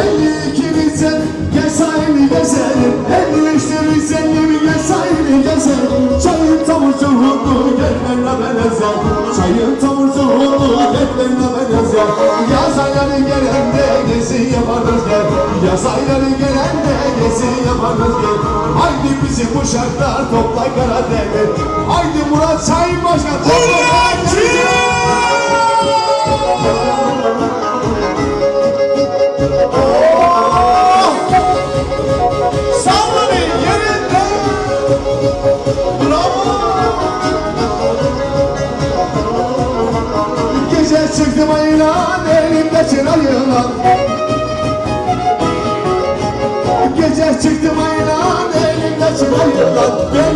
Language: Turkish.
Elli iki gezelim. Elli üçte bilsen yemi gezelim. Çayın tamucu hundu gel Çayın tamucu hundu gel benimle gelen de yaparız gel. Yaz gelen de yaparız gel. Haydi bizi bu şartlar topla kara devlet. Haydi Murat Şahin Başkan topla çıktım ayılan elimde çırayılan Gece çıktım ayılan elimde çırayılan Ben